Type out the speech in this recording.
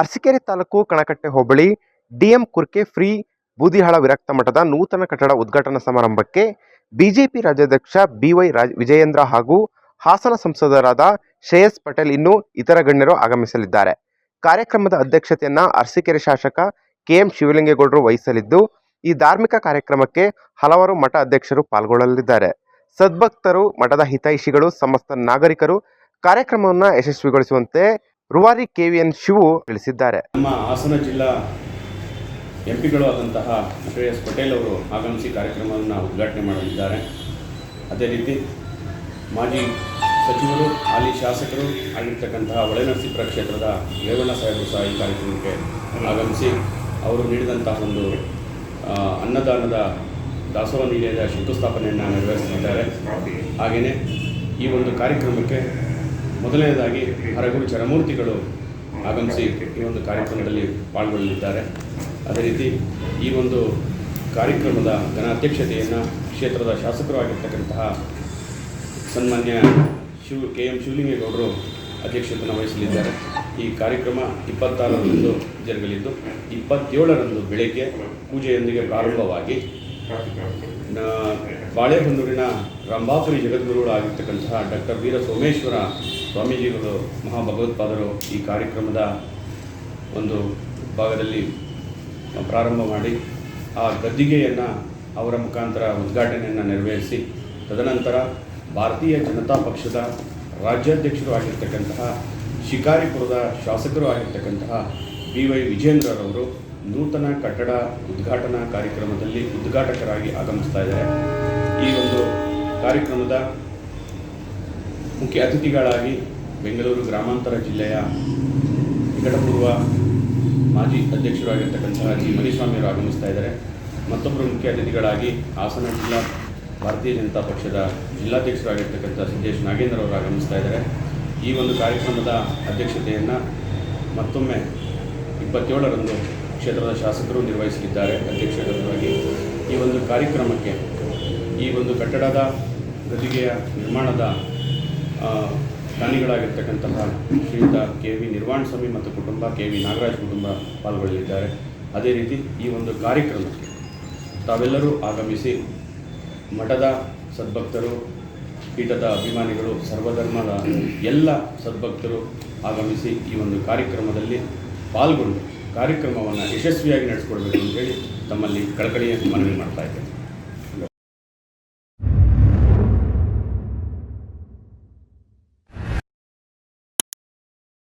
Arsikere taluk Kanakatte hobli DM Kurke ಫ್ರೀ ಬೂದಿಹಾಳ ವಿರಕ್ತ ಮಠದ ನೂತನ ಕಟ್ಟಡ ಉದ್ಘಾಟನಾ ಸಮಾರಂಭಕ್ಕೆ ಬಿಜೆಪಿ ರಾಜ್ಯಾಧ್ಯಕ್ಷ ಬಿವೈ ರಾಜ್ ವಿಜಯೇಂದ್ರ ಹಾಗೂ ಹಾಸನ ಸಂಸದರಾದ ಶ್ರೇಯಸ್ ಪಟೇಲ್ ಇನ್ನೂ ಇತರ ಗಣ್ಯರು ಆಗಮಿಸಲಿದ್ದಾರೆ. ಕಾರ್ಯಕ್ರಮದ ಅಧ್ಯಕ್ಷತೆಯನ್ನು ಅರಸೀಕೆರೆ ಶಾಸಕ ಕೆಎಂ ಶಿವಲಿಂಗೇಗೌಡರು ವಹಿಸಲಿದ್ದು, ಈ ಧಾರ್ಮಿಕ ಕಾರ್ಯಕ್ರಮಕ್ಕೆ ಹಲವಾರು ಮಠ ಅಧ್ಯಕ್ಷರು ಪಾಲ್ಗೊಳ್ಳಲಿದ್ದಾರೆ. ಸದ್ಭಕ್ತರು, ಮಠದ ಹಿತೈಷಿಗಳು, ಸಮಸ್ತ ನಾಗರಿಕರು ಕಾರ್ಯಕ್ರಮವನ್ನು ಯಶಸ್ವಿಗೊಳಿಸುವಂತೆ ರೂವಾರಿ ಕೆವಿಎನ್ ಶಿವು ತಿಳಿಸಿದ್ದಾರೆ. ನಮ್ಮ ಹಾಸನ ಜಿಲ್ಲಾ ಎಂಪಿಗಳು ಆದಂತಹ ಶ್ರೇಯಸ್ ಪಟೇಲ್ ಅವರು ಆಗಮಿಸಿ ಕಾರ್ಯಕ್ರಮವನ್ನು ಉದ್ಘಾಟನೆ ಮಾಡಲಿದ್ದಾರೆ. ಅದೇ ರೀತಿ ಮಾಜಿ ಸಚಿವರು, ಹಾಲಿ ಶಾಸಕರು ಆಗಿರ್ತಕ್ಕಂತಹ ಒಳನರಸೀಪುರ ಕ್ಷೇತ್ರದ ರೇವಣ್ಣ ಸಾಹೇಬರು ಸಹ ಈ ಕಾರ್ಯಕ್ರಮಕ್ಕೆ ಆಗಮಿಸಿ ಅವರು ನೀಡಿದಂತಹ ಒಂದು ಅನ್ನದಾನದ ದಾಸೋಹ ನಿಲಯದ ಶಂಕುಸ್ಥಾಪನೆಯನ್ನು ನೆರವೇರಿಸಲಿದ್ದಾರೆ ಹಾಗೆಯೇ ಈ ಒಂದು ಕಾರ್ಯಕ್ರಮಕ್ಕೆ ಮೊದಲನೇದಾಗಿ ಹರಗುರು ಚರಮೂರ್ತಿಗಳು ಆಗಮಿಸಿ ಈ ಒಂದು ಕಾರ್ಯಕ್ರಮದಲ್ಲಿ ಪಾಲ್ಗೊಳ್ಳಲಿದ್ದಾರೆ. ಅದೇ ರೀತಿ ಈ ಒಂದು ಕಾರ್ಯಕ್ರಮದ ಘನ ಅಧ್ಯಕ್ಷತೆಯನ್ನು ಕ್ಷೇತ್ರದ ಶಾಸಕರಾಗಿರ್ತಕ್ಕಂತಹ ಸನ್ಮಾನ್ಯ ಶಿವ ಕೆ ಎಂ ಶಿವಲಿಂಗೇಗೌಡರು ಅಧ್ಯಕ್ಷತೆಯನ್ನು ವಹಿಸಲಿದ್ದಾರೆ. ಈ ಕಾರ್ಯಕ್ರಮ ಇಪ್ಪತ್ತಾರರಂದು ಜರುಗಲಿದ್ದು, ಇಪ್ಪತ್ತೇಳರಂದು ಬೆಳಗ್ಗೆ ಪೂಜೆಯೊಂದಿಗೆ ಪ್ರಾರಂಭವಾಗಿ ಬಾಳೆಹೊನ್ನೂರಿನ ರಂಭಾಪುರಿ ಜಗದ್ಗುರುಗಳು ಆಗಿರ್ತಕ್ಕಂತಹ ಡಾಕ್ಟರ್ ವೀರ ಸೋಮೇಶ್ವರ ಸ್ವಾಮೀಜಿಗಳು ಮಹಾಭಗವತ್ಪಾದರು ಈ ಕಾರ್ಯಕ್ರಮದ ಒಂದು ಭಾಗದಲ್ಲಿ ಪ್ರಾರಂಭ ಮಾಡಿ ಆ ಗದ್ದಿಗೆಯನ್ನು ಅವರ ಮುಖಾಂತರ ಉದ್ಘಾಟನೆಯನ್ನು ನೆರವೇರಿಸಿ, ತದನಂತರ ಭಾರತೀಯ ಜನತಾ ಪಕ್ಷದ ರಾಜ್ಯಾಧ್ಯಕ್ಷರು ಆಗಿರ್ತಕ್ಕಂತಹ ಶಿಕಾರಿಪುರದ ಶಾಸಕರು ಆಗಿರ್ತಕ್ಕಂತಹ ಬಿ ವೈ ವಿಜೇಂದ್ರರವರು ನೂತನ ಕಟ್ಟಡ ಉದ್ಘಾಟನಾ ಕಾರ್ಯಕ್ರಮದಲ್ಲಿ ಉದ್ಘಾಟಕರಾಗಿ ಆಗಮಿಸ್ತಾ ಇದ್ದಾರೆ. ಈ ಒಂದು ಕಾರ್ಯಕ್ರಮದ ಮುಖ್ಯ ಅತಿಥಿಗಳಾಗಿ ಬೆಂಗಳೂರು ಗ್ರಾಮಾಂತರ ಜಿಲ್ಲೆಯ ನಿಕಟಪೂರ್ವ ಮಾಜಿ ಅಧ್ಯಕ್ಷರಾಗಿರ್ತಕ್ಕಂತಹ ಜಿ. ಮನಿಸ್ವಾಮಿಯವರು ಆಗಮಿಸ್ತಾ ಇದ್ದಾರೆ. ಮತ್ತೊಬ್ಬರು ಮುಖ್ಯ ಅತಿಥಿಗಳಾಗಿ ಹಾಸನ ಜಿಲ್ಲಾ ಭಾರತೀಯ ಜನತಾ ಪಕ್ಷದ ಜಿಲ್ಲಾಧ್ಯಕ್ಷರಾಗಿರ್ತಕ್ಕಂಥ ಸಿದ್ದೇಶ್ ನಾಗೇಂದ್ರ ಅವರು ಆಗಮಿಸ್ತಾ ಇದ್ದಾರೆ. ಈ ಒಂದು ಕಾರ್ಯಕ್ರಮದ ಅಧ್ಯಕ್ಷತೆಯನ್ನು ಮತ್ತೊಮ್ಮೆ ಇಪ್ಪತ್ತೇಳರಂದು ಕ್ಷೇತ್ರದ ಶಾಸಕರು ನಿರ್ವಹಿಸಲಿದ್ದಾರೆ ಅಧ್ಯಕ್ಷರಾಗಿ ಈ ಒಂದು ಕಾರ್ಯಕ್ರಮಕ್ಕೆ, ಈ ಒಂದು ಕಟ್ಟಡದ ಗದಿಗೆಯ ನಿರ್ಮಾಣದ ದಾನಿಗಳಾಗಿರ್ತಕ್ಕಂತಹ ಶ್ರೀಯುತ ಕೆ ವಿ ನಿರ್ವಾಣ ಸ್ವಾಮಿ ಮತ್ತು ಕುಟುಂಬ ಕೆ ವಿ ನಾಗರಾಜ್ ಕುಟುಂಬ ಪಾಲ್ಗೊಳ್ಳಲಿದ್ದಾರೆ. ಅದೇ ರೀತಿ ಈ ಒಂದು ಕಾರ್ಯಕ್ರಮಕ್ಕೆ ತಾವೆಲ್ಲರೂ ಆಗಮಿಸಿ ಮಠದ ಸದ್ಭಕ್ತರು, ಪೀಠದ ಅಭಿಮಾನಿಗಳು, ಸರ್ವಧರ್ಮದ ಎಲ್ಲ ಸದ್ಭಕ್ತರು ಆಗಮಿಸಿ ಈ ಒಂದು ಕಾರ್ಯಕ್ರಮದಲ್ಲಿ ಪಾಲ್ಗೊಂಡು ಕಾರ್ಯಕ್ರಮವನ್ನು ಯಶಸ್ವಿಯಾಗಿ ನಡೆಸ್ಕೊಡ್ಬೇಕು ಅಂತೇಳಿ ತಮ್ಮಲ್ಲಿ ಕಳಕಳಿಯ ಮನವಿ ಮಾಡ್ತಾ ಇದ್ದೇನೆ.